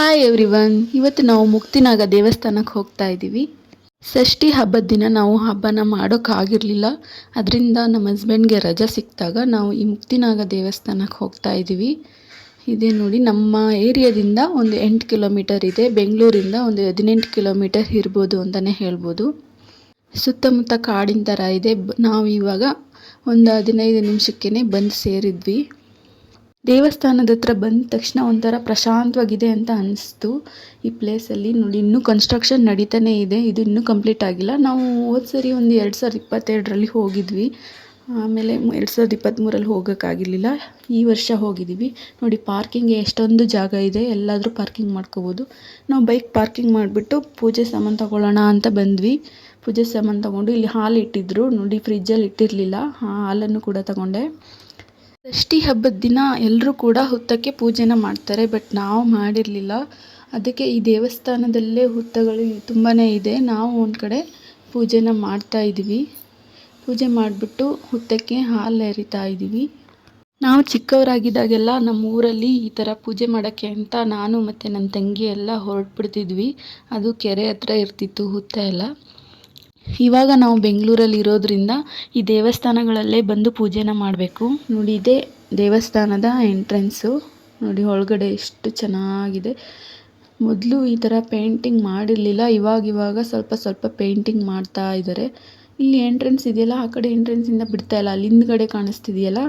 Hi everyone ಇವತ್ತು ನಾವು ಮುಕ್ತಿನಾಗ ದೇವಸ್ಥಾನಕ್ಕೆ ಹೋಗ್ತಾ ಇದ್ದೀವಿ. ಷಷ್ಠಿ ಹಬ್ಬದ ದಿನ ನಾವು ಹಬ್ಬನ ಮಾಡೋಕ್ಕಾಗಿರಲಿಲ್ಲ ಅದರಿಂದ ನಮ್ಮ ಹಸ್ಬೆಂಡ್ಗೆ ರಜೆ ಸಿಕ್ಕಿದಾಗ ನಾವು ಈ ಮುಕ್ತಿನಾಗ ದೇವಸ್ಥಾನಕ್ಕೆ ಹೋಗ್ತಾ ಇದ್ದೀವಿ. ಇದೇ ನೋಡಿ, ನಮ್ಮ ಏರಿಯಾದಿಂದ ಒಂದು ಎಂಟು ಕಿಲೋಮೀಟರ್ ಇದೆ. ಬೆಂಗಳೂರಿಂದ ಒಂದು ಹದಿನೆಂಟು ಕಿಲೋಮೀಟರ್ ಇರ್ಬೋದು ಅಂತಲೇ ಹೇಳ್ಬೋದು. ಸುತ್ತಮುತ್ತ ಕಾಡಿನ ಥರ ಇದೆ. ನಾವು ಇವಾಗ ಒಂದು ಹದಿನೈದು ನಿಮಿಷಕ್ಕೇ ಬಂದು ಸೇರಿದ್ವಿ. ದೇವಸ್ಥಾನದ ಹತ್ರ ಬಂದ ತಕ್ಷಣ ಒಂಥರ ಪ್ರಶಾಂತವಾಗಿದೆ ಅಂತ ಅನಿಸ್ತು ಈ ಪ್ಲೇಸಲ್ಲಿ ನೋಡಿ, ಇನ್ನೂ ಕನ್ಸ್ಟ್ರಕ್ಷನ್ ನಡೀತಾನೇ ಇದೆ. ಇದು ಇನ್ನೂ ಕಂಪ್ಲೀಟ್ ಆಗಿಲ್ಲ. ನಾವು ಹೋದ ಸರಿ ಒಂದು ಎರಡು ಸಾವಿರದ ಇಪ್ಪತ್ತೆರಡರಲ್ಲಿ ಹೋಗಿದ್ವಿ. ಆಮೇಲೆ ಎರಡು ಸಾವಿರದ ಇಪ್ಪತ್ತ್ಮೂರಲ್ಲಿ ಹೋಗೋಕ್ಕಾಗಿರಲಿಲ್ಲ. ಈ ವರ್ಷ ಹೋಗಿದ್ದೀವಿ ನೋಡಿ ಪಾರ್ಕಿಂಗ್ ಎಷ್ಟೊಂದು ಜಾಗ ಇದೆ. ಎಲ್ಲಾದರೂ ಪಾರ್ಕಿಂಗ್ ಮಾಡ್ಕೋಬೋದು. ನಾವು ಬೈಕ್ ಪಾರ್ಕಿಂಗ್ ಮಾಡಿಬಿಟ್ಟು ಪೂಜೆ ಸಾಮಾನು ತಗೊಳ್ಳೋಣ ಅಂತ ಬಂದ್ವಿ. ಪೂಜೆ ಸಾಮಾನು ತೊಗೊಂಡು ಇಲ್ಲಿ ಹಾಲು ಇಟ್ಟಿದ್ರು. ನೋಡಿ ಫ್ರಿಜ್ಜಲ್ಲಿ ಇಟ್ಟಿರಲಿಲ್ಲ. ಹಾಲನ್ನು ಕೂಡ ತಗೊಂಡೆ. ಷಷ್ಠಿ ಹಬ್ಬದ ದಿನ ಎಲ್ಲರೂ ಕೂಡ ಹುತ್ತಕ್ಕೆ ಪೂಜೆನ ಮಾಡ್ತಾರೆ, ಬಟ್ ನಾವು ಮಾಡಿರಲಿಲ್ಲ. ಅದಕ್ಕೆ ಈ ದೇವಸ್ಥಾನದಲ್ಲೇ ಹುತ್ತಗಳು ತುಂಬಾ ಇದೆ. ನಾವು ಒಂದು ಕಡೆ ಪೂಜೆನ ಮಾಡ್ತಾ ಇದ್ದೀವಿ ಪೂಜೆ ಮಾಡಿಬಿಟ್ಟು ಹುತ್ತಕ್ಕೆ ಹಾಲು ಎರಿತಾ ಇದ್ದೀವಿ ನಾವು ಚಿಕ್ಕವರಾಗಿದ್ದಾಗೆಲ್ಲ ನಮ್ಮ ಊರಲ್ಲಿ ಈ ಥರ ಪೂಜೆ ಮಾಡೋಕ್ಕೆ ಅಂತ ನಾನು ಮತ್ತು ನನ್ನ ತಂಗಿ ಎಲ್ಲ ಹೊರಟ್ಬಿಡ್ತಿದ್ವಿ. ಅದು ಕೆರೆ ಹತ್ರ ಇರ್ತಿತ್ತು, ಹುತ್ತ ಎಲ್ಲ. ಇವಾಗ ನಾವು ಬೆಂಗಳೂರಲ್ಲಿ ಇರೋದ್ರಿಂದ ಈ ದೇವಸ್ಥಾನಗಳಲ್ಲೇ ಬಂದು ಪೂಜೆನ ಮಾಡಬೇಕು. ನೋಡಿ, ಇದೇ ದೇವಸ್ಥಾನದ ಎಂಟ್ರೆನ್ಸು. ನೋಡಿ, ಒಳಗಡೆ ಎಷ್ಟು ಚೆನ್ನಾಗಿದೆ. ಮೊದಲು ಈ ಥರ ಪೇಂಟಿಂಗ್ ಮಾಡಿರಲಿಲ್ಲ. ಇವಾಗ ಇವಾಗ ಸ್ವಲ್ಪ ಸ್ವಲ್ಪ ಪೇಂಟಿಂಗ್ ಮಾಡ್ತಾ ಇದ್ದಾರೆ. ಇಲ್ಲಿ ಎಂಟ್ರೆನ್ಸ್ ಇದೆಯಲ್ಲ, ಆ ಕಡೆ ಎಂಟ್ರೆನ್ಸಿಂದ ಬಿಡ್ತಾ ಇಲ್ಲ. ಅಲ್ಲಿ ಹಿಂದ್ಗಡೆ ಕಾಣಿಸ್ತಿದೆಯಲ್ಲ,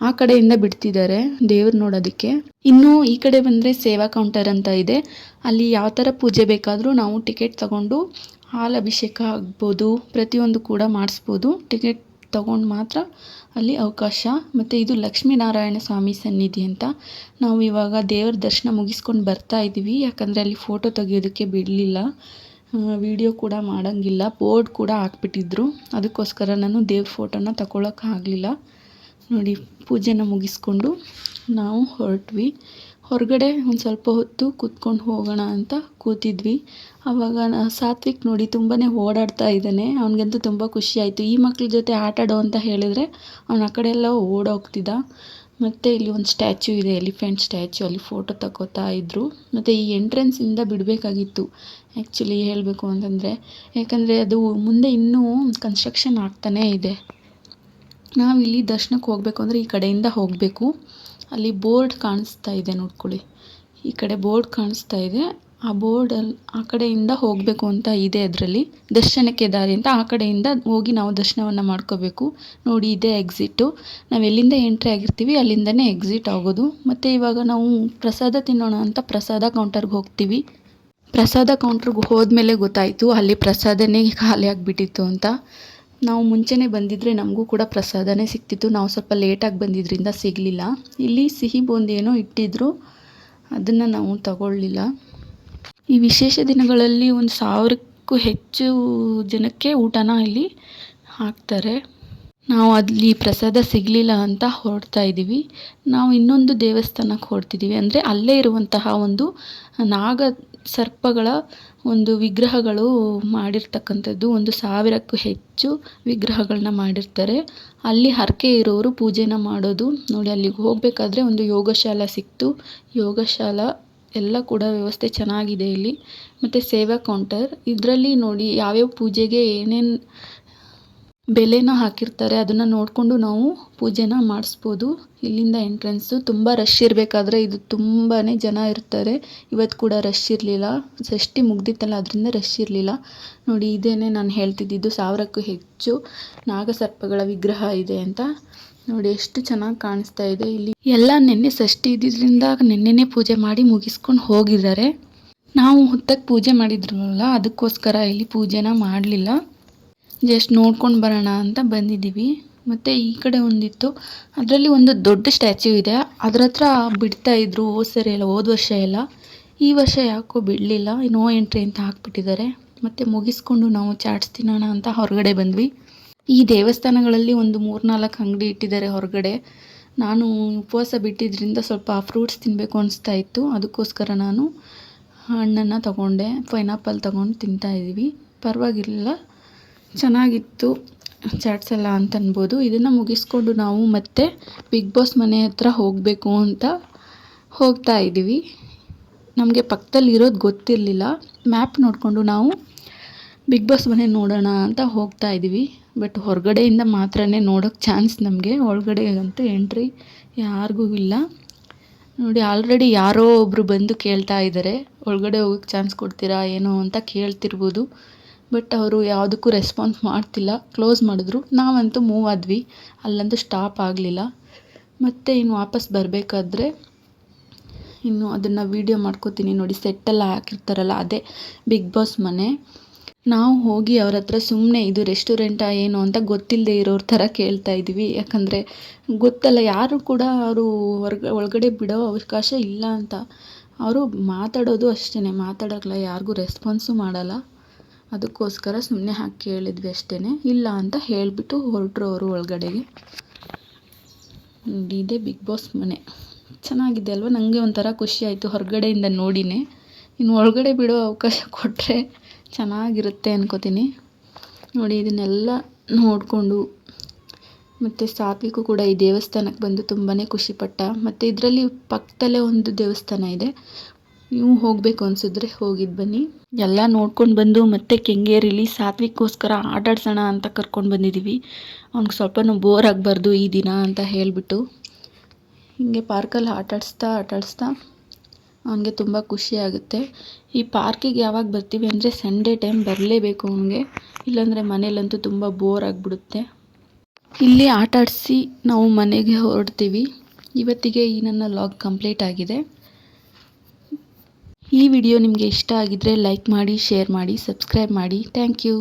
ಆ ಕಡೆಯಿಂದ ಬಿಡ್ತಿದ್ದಾರೆ ದೇವ್ರು ನೋಡೋದಕ್ಕೆ. ಇನ್ನು ಈ ಕಡೆ ಬಂದರೆ ಸೇವಾ ಕೌಂಟರ್ ಅಂತ ಇದೆ. ಅಲ್ಲಿ ಯಾವ ಥರ ಪೂಜೆ ಬೇಕಾದರೂ ನಾವು ಟಿಕೆಟ್ ತಗೊಂಡು ಹಾಲು ಅಭಿಷೇಕ ಆಗ್ಬೋದು, ಪ್ರತಿಯೊಂದು ಕೂಡ ಮಾಡಿಸ್ಬೋದು. ಟಿಕೆಟ್ ತಗೊಂಡು ಮಾತ್ರ ಅಲ್ಲಿ ಅವಕಾಶ. ಮತ್ತು ಇದು ಲಕ್ಷ್ಮೀನಾರಾಯಣ ಸ್ವಾಮಿ ಸನ್ನಿಧಿ ಅಂತ. ನಾವು ಇವಾಗ ದೇವ್ರ ದರ್ಶನ ಮುಗಿಸ್ಕೊಂಡು ಬರ್ತಾ ಇದ್ದೀವಿ ಯಾಕಂದರೆ ಅಲ್ಲಿ ಫೋಟೋ ತೆಗಿಯೋದಕ್ಕೆ ಬಿಡಲಿಲ್ಲ. ವಿಡಿಯೋ ಕೂಡ ಮಾಡೋಂಗಿಲ್ಲ. ಬೋರ್ಡ್ ಕೂಡ ಹಾಕ್ಬಿಟ್ಟಿದ್ರು. ಅದಕ್ಕೋಸ್ಕರ ನಾನು ದೇವ್ರ ಫೋಟೋನ ತಗೊಳಕ್ಕಾಗಲಿಲ್ಲ ನೋಡಿ, ಪೂಜೆನ ಮುಗಿಸ್ಕೊಂಡು ನಾವು ಹೊರಟ್ವಿ. ಹೊರಗಡೆ ಒಂದು ಸ್ವಲ್ಪ ಹೊತ್ತು ಕೂತ್ಕೊಂಡು ಹೋಗೋಣ ಅಂತ ಕೂತಿದ್ವಿ. ಆವಾಗ ಸಾತ್ವಿಕ್ ನೋಡಿ ತುಂಬಾ ಓಡಾಡ್ತಾ ಇದ್ದಾನೆ. ಅವನಿಗಂತೂ ತುಂಬ ಖುಷಿ ಆಯಿತು. ಈ ಮಕ್ಳ ಜೊತೆ ಆಟಾಡೋ ಅಂತ ಹೇಳಿದರೆ ಅವನು ಆ ಕಡೆ ಎಲ್ಲ ಓಡೋಗ್ತಿದ್ದ ಮತ್ತು ಇಲ್ಲಿ ಒಂದು ಸ್ಟ್ಯಾಚು ಇದೆ, ಎಲಿಫೆಂಟ್ ಸ್ಟ್ಯಾಚು, ಅಲ್ಲಿ ಫೋಟೋ ತಗೋತಾ ಇದ್ದರು ಮತ್ತು ಈ ಎಂಟ್ರೆನ್ಸಿಂದ ಬಿಡಬೇಕಾಗಿತ್ತು ಆ್ಯಕ್ಚುಲಿ ಹೇಳಬೇಕು ಅಂತಂದರೆ. ಯಾಕಂದರೆ ಅದು ಮುಂದೆ ಇನ್ನೂ ಕನ್ಸ್ಟ್ರಕ್ಷನ್ ಆಗ್ತಾನೇ ಇದೆ. ನಾವು ಇಲ್ಲಿ ದರ್ಶನಕ್ಕೆ ಹೋಗಬೇಕು ಅಂದರೆ ಈ ಕಡೆಯಿಂದ ಹೋಗಬೇಕು. ಅಲ್ಲಿ ಬೋರ್ಡ್ ಕಾಣಿಸ್ತಾ ಇದೆ ನೋಡ್ಕೊಳ್ಳಿ. ಈ ಕಡೆ ಬೋರ್ಡ್ ಕಾಣಿಸ್ತಾ ಇದೆ. ಆ ಬೋರ್ಡಲ್ಲಿ ಆ ಕಡೆಯಿಂದ ಹೋಗಬೇಕು ಅಂತ ಇದೆ ಅದರಲ್ಲಿ. ದರ್ಶನಕ್ಕೆ ದಾರಿ ಅಂತ ಆ ಕಡೆಯಿಂದ ಹೋಗಿ ನಾವು ದರ್ಶನವನ್ನು ಮಾಡ್ಕೋಬೇಕು. ನೋಡಿ, ಇದೆ ಎಕ್ಸಿಟ್ಟು ನಾವು ಎಲ್ಲಿಂದ ಎಂಟ್ರಿ ಆಗಿರ್ತೀವಿ, ಅಲ್ಲಿಂದನೇ ಎಕ್ಸಿಟ್ ಆಗೋದು. ಮತ್ತು ಇವಾಗ ನಾವು ಪ್ರಸಾದ ತಿನ್ನೋಣ ಅಂತ ಪ್ರಸಾದ ಕೌಂಟರ್ಗೆ ಹೋಗ್ತೀವಿ. ಪ್ರಸಾದ ಕೌಂಟ್ರಿಗೆ ಹೋದ್ಮೇಲೆ ಗೊತ್ತಾಯಿತು, ಅಲ್ಲಿ ಪ್ರಸಾದನೇ ಖಾಲಿ ಆಗಿಬಿಟ್ಟಿತ್ತು ಅಂತ. ನಾವು ಮುಂಚೆನೇ ಬಂದಿದ್ದರೆ ನಮಗೂ ಕೂಡ ಪ್ರಸಾದನೇ ಸಿಕ್ತಿತ್ತು. ನಾವು ಸ್ವಲ್ಪ ಲೇಟಾಗಿ ಬಂದಿದ್ದರಿಂದ ಸಿಗಲಿಲ್ಲ. ಇಲ್ಲಿ ಸಿಹಿ ಬೂಂದಿ ಏನೋ ಇಟ್ಟಿದ್ರು. ಅದನ್ನು ನಾವು ತಗೊಳ್ಳಿಲ್ಲ. ಈ ವಿಶೇಷ ದಿನಗಳಲ್ಲಿ ಒಂದು ಸಾವಿರಕ್ಕೂ ಹೆಚ್ಚು ಜನಕ್ಕೆ ಊಟನ ಇಲ್ಲಿ ಹಾಕ್ತಾರೆ. ನಾವು ಅಲ್ಲಿ ಪ್ರಸಾದ ಸಿಗಲಿಲ್ಲ ಅಂತ ಹೊರಡ್ತಾ ಇದ್ದೀವಿ. ನಾವು ಇನ್ನೊಂದು ದೇವಸ್ಥಾನಕ್ಕೆ ಹೊರಡ್ತಿದ್ದೀವಿ. ಅಂದರೆ ಅಲ್ಲೇ ಇರುವಂತಹ ಒಂದು ನಾಗ ಸರ್ಪಗಳ ಒಂದು ವಿಗ್ರಹಗಳು ಮಾಡಿರ್ತಕ್ಕಂಥದ್ದು. ಒಂದು ಸಾವಿರಕ್ಕೂ ಹೆಚ್ಚು ವಿಗ್ರಹಗಳನ್ನ ಮಾಡಿರ್ತಾರೆ. ಅಲ್ಲಿ ಹರಕೆ ಇರೋರು ಪೂಜೆನ ಮಾಡೋದು. ನೋಡಿ, ಅಲ್ಲಿಗೆ ಹೋಗಬೇಕಾದ್ರೆ ಒಂದು ಯೋಗಶಾಲ ಸಿಕ್ತು. ಯೋಗಶಾಲಾ ಎಲ್ಲ ಕೂಡ ವ್ಯವಸ್ಥೆ ಚೆನ್ನಾಗಿದೆ ಇಲ್ಲಿ. ಮತ್ತು ಸೇವಾ ಕೌಂಟರ್. ಇದರಲ್ಲಿ ನೋಡಿ, ಯಾವ್ಯಾವ ಪೂಜೆಗೆ ಏನೇನು ಬೆಲೆನ ಹಾಕಿರ್ತಾರೆ, ಅದನ್ನು ನೋಡಿಕೊಂಡು ನಾವು ಪೂಜೆನ ಮಾಡಿಸ್ಬೋದು. ಇಲ್ಲಿಂದ ಎಂಟ್ರೆನ್ಸು ತುಂಬ ರಶ್ ಇರಬೇಕಾದ್ರೆ ಇದು ತುಂಬಾ ಜನ ಇರ್ತಾರೆ. ಇವತ್ತು ಕೂಡ ರಶ್ ಇರಲಿಲ್ಲ. ಷಷ್ಠಿ ಮುಗ್ದಿತ್ತಲ್ಲ, ಅದರಿಂದ ರಶ್ ಇರಲಿಲ್ಲ. ನೋಡಿ, ಇದೇನೆ ನಾನು ಹೇಳ್ತಿದ್ದಿದ್ದು, ಸಾವಿರಕ್ಕೂ ಹೆಚ್ಚು ನಾಗಸರ್ಪಗಳ ವಿಗ್ರಹ ಇದೆ ಅಂತ. ನೋಡಿ, ಎಷ್ಟು ಚೆನ್ನಾಗಿ ಕಾಣಿಸ್ತಾ ಇದೆ. ಇಲ್ಲಿ ಎಲ್ಲ ನಿನ್ನೆ ಷಷ್ಠಿ ಇದ್ದಿದ್ದರಿಂದ ನೆನ್ನೆನೇ ಪೂಜೆ ಮಾಡಿ ಮುಗಿಸ್ಕೊಂಡು ಹೋಗಿದ್ದಾರೆ. ನಾವು ಹುತ್ತಕ್ಕೆ ಪೂಜೆ ಮಾಡಿದ್ರಲ್ಲ, ಅದಕ್ಕೋಸ್ಕರ ಇಲ್ಲಿ ಪೂಜೆನ ಮಾಡಲಿಲ್ಲ. ಜಸ್ಟ್ ನೋಡ್ಕೊಂಡು ಬರೋಣ ಅಂತ ಬಂದಿದ್ದೀವಿ. ಮತ್ತು ಈ ಕಡೆ ಒಂದಿತ್ತು. ಅದರಲ್ಲಿ ಒಂದು ದೊಡ್ಡ ಸ್ಟ್ಯಾಚ್ಯೂ ಇದೆ. ಅದ್ರ ಹತ್ರ ಬಿಡ್ತಾ ಇದ್ರು ಹೋದ ಸರಿ ಎಲ್ಲ, ಹೋದ ವರ್ಷ ಎಲ್ಲ. ಈ ವರ್ಷ ಯಾಕೋ ಬಿಡಲಿಲ್ಲ. ನೋ ಎಂಟ್ರಿ ಅಂತ ಹಾಕ್ಬಿಟ್ಟಿದ್ದಾರೆ. ಮತ್ತು ಮುಗಿಸ್ಕೊಂಡು ನಾವು ಚಾಟ್ಸ್ ತಿನ್ನೋಣ ಅಂತ ಹೊರಗಡೆ ಬಂದ್ವಿ. ಈ ದೇವಸ್ಥಾನಗಳಲ್ಲಿ ಒಂದು ಮೂರ್ನಾಲ್ಕು ಅಂಗಡಿ ಇಟ್ಟಿದ್ದಾರೆ ಹೊರಗಡೆ. ನಾನು ಉಪವಾಸ ಬಿಟ್ಟಿದ್ದರಿಂದ ಸ್ವಲ್ಪ ಫ್ರೂಟ್ಸ್ ತಿನ್ನಬೇಕು ಅನಿಸ್ತಾ ಇತ್ತು. ಅದಕ್ಕೋಸ್ಕರ ನಾನು ಹಣ್ಣನ್ನು ತಗೊಂಡೆ, ಪೈನಾಪಲ್ ತಗೊಂಡು ತಿಂತಾ ಇದ್ದೀವಿ. ಪರವಾಗಿರಲಿಲ್ಲ. ಚೆನ್ನಾಗಿತ್ತು ಚಾಟ್ಸ್ ಎಲ್ಲ ಅಂತ ಅನ್ಬೋದು ಇದನ್ನು ಮುಗಿಸ್ಕೊಂಡು ನಾವು ಮತ್ತೆ ಬಿಗ್ ಬಾಸ್ ಮನೆ ಹತ್ರ ಹೋಗಬೇಕು ಅಂತ ಹೋಗ್ತಾ ಇದ್ದೀವಿ ನಮಗೆ ಪಕ್ಕದಲ್ಲಿ ಇರೋದು ಗೊತ್ತಿರಲಿಲ್ಲ. ಮ್ಯಾಪ್ ನೋಡಿಕೊಂಡು ನಾವು ಬಿಗ್ ಬಾಸ್ ಮನೆ ನೋಡೋಣ ಅಂತ ಹೋಗ್ತಾ ಇದ್ದೀವಿ ಬಟ್ ಹೊರಗಡೆಯಿಂದ ಮಾತ್ರ ನೋಡೋಕ್ಕೆ ಚಾನ್ಸ್ ನಮಗೆ. ಒಳಗಡೆ ಅಂತೂ ಎಂಟ್ರಿ ಯಾರಿಗೂ ಇಲ್ಲ. ನೋಡಿ, ಆಲ್ರೆಡಿ ಯಾರೋ ಒಬ್ಬರು ಬಂದು ಕೇಳ್ತಾ ಇದ್ದಾರೆ ಒಳಗಡೆ ಹೋಗೋಕ್ಕೆ ಚಾನ್ಸ್ ಕೊಡ್ತೀರಾ, ಏನೋ ಅಂತ ಕೇಳ್ತಿರ್ಬೋದು. ಬಟ್ ಅವರು ಯಾವುದಕ್ಕೂ ರೆಸ್ಪಾನ್ಸ್ ಮಾಡ್ತಿಲ್ಲ. ಕ್ಲೋಸ್ ಮಾಡಿದ್ರು. ನಾವಂತೂ ಮೂವ್ ಆದ್ವಿ. ಅಲ್ಲಂತೂ ಸ್ಟಾಪ್ ಆಗಲಿಲ್ಲ. ಮತ್ತು ಇನ್ನು ವಾಪಸ್ ಬರಬೇಕಾದ್ರೆ ಇನ್ನು ಅದನ್ನು ವೀಡಿಯೋ ಮಾಡ್ಕೋತೀನಿ ನೋಡಿ. ಸೆಟ್ಟೆಲ್ಲ ಹಾಕಿರ್ತಾರಲ್ಲ, ಅದೇ ಬಿಗ್ ಬಾಸ್ ಮನೆ. ನಾವು ಹೋಗಿ ಅವ್ರ ಹತ್ರ ಸುಮ್ಮನೆ ಇದು ರೆಸ್ಟೋರೆಂಟಾ ಏನು ಅಂತ ಗೊತ್ತಿಲ್ಲದೆ ಇರೋರ ಥರ ಕೇಳ್ತಾ ಇದ್ದೀವಿ ಯಾಕಂದರೆ ಗೊತ್ತಲ್ಲ, ಯಾರು ಕೂಡ ಅವರು ಹೊರ್ಗ, ಒಳಗಡೆ ಬಿಡೋ ಅವಕಾಶ ಇಲ್ಲ ಅಂತ. ಅವರು ಮಾತಾಡೋದು ಅಷ್ಟೇ ಮಾತಾಡೋಕ್ಕಲ್ಲ ಯಾರಿಗೂ ರೆಸ್ಪಾನ್ಸು ಮಾಡಲ್ಲ. ಅದಕ್ಕೋಸ್ಕರ ಸುಮ್ಮನೆ ಹಾಕಿ ಕೇಳಿದ್ವಿ ಅಷ್ಟೇ ಇಲ್ಲ ಅಂತ ಹೇಳಿಬಿಟ್ಟು ಹೊರಟ್ರು ಅವರು ಒಳಗಡೆಗೆ ಇದೇ ಬಿಗ್ ಬಾಸ್ ಮನೆ. ಚೆನ್ನಾಗಿದೆ ಅಲ್ವ? ನನಗೆ ಒಂಥರ ಖುಷಿ ಆಯಿತು ಹೊರಗಡೆಯಿಂದ ನೋಡಿನೇ. ಇನ್ನು ಒಳಗಡೆ ಬಿಡೋ ಅವಕಾಶ ಕೊಟ್ಟರೆ ಚೆನ್ನಾಗಿರುತ್ತೆ ಅನ್ಕೋತೀನಿ. ನೋಡಿ, ಇದನ್ನೆಲ್ಲ ನೋಡಿಕೊಂಡು ಮತ್ತು ಸಾತ್ವಿಕು ಕೂಡ ಈ ದೇವಸ್ಥಾನಕ್ಕೆ ಬಂದು ತುಂಬಾ ಖುಷಿಪಟ್ಟ. ಮತ್ತು ಇದರಲ್ಲಿ ಪಕ್ಕದಲ್ಲೇ ಒಂದು ದೇವಸ್ಥಾನ ಇದೆ. ನೀವು ಹೋಗಬೇಕು ಅನಿಸಿದ್ರೆ ಹೋಗಿದ್ದು ಬನ್ನಿ. ಎಲ್ಲ ನೋಡ್ಕೊಂಡು ಬಂದು ಮತ್ತೆ ಕೆಂಗೇರಿಲಿ ಸಾತ್ವಿಕ್ಕೋಸ್ಕರ ಆಟಾಡ್ಸೋಣ ಅಂತ ಕರ್ಕೊಂಡು ಬಂದಿದ್ದೀವಿ ಅವ್ನಿಗೆ ಸ್ವಲ್ಪನೂ ಬೋರ್ ಆಗಬಾರ್ದು ಈ ದಿನ ಅಂತ ಹೇಳಿಬಿಟ್ಟು. ಹೀಗೆ ಪಾರ್ಕಲ್ಲಿ ಆಟಾಡಿಸ್ತಾ ಆಟಾಡಿಸ್ತಾ ಅವನಿಗೆ ತುಂಬ ಖುಷಿ ಆಗುತ್ತೆ. ಈ ಪಾರ್ಕಿಗೆ ಯಾವಾಗ ಬರ್ತೀವಿ ಅಂದರೆ ಸಂಡೇ ಟೈಮ್ ಬರಲೇಬೇಕು ಅವನಿಗೆ. ಇಲ್ಲಾಂದರೆ ಮನೇಲಂತೂ ತುಂಬ ಬೋರ್ ಆಗಿಬಿಡುತ್ತೆ. ಇಲ್ಲಿ ಆಟಾಡಿಸಿ ನಾವು ಮನೆಗೆ ಹೊರಡ್ತೀವಿ. ಇವತ್ತಿಗೆ ಈ ನನ್ನ ಲಾಗ್ ಕಂಪ್ಲೀಟ್ ಆಗಿದೆ. ಈ ವಿಡಿಯೋ ನಿಮಗೆ ಇಷ್ಟ ಆಗಿದ್ದರೆ ಲೈಕ್ ಮಾಡಿ ಶೇರ್ ಮಾಡಿ ಸಬ್ಸ್ಕ್ರೈಬ್ ಮಾಡಿ. Thank you.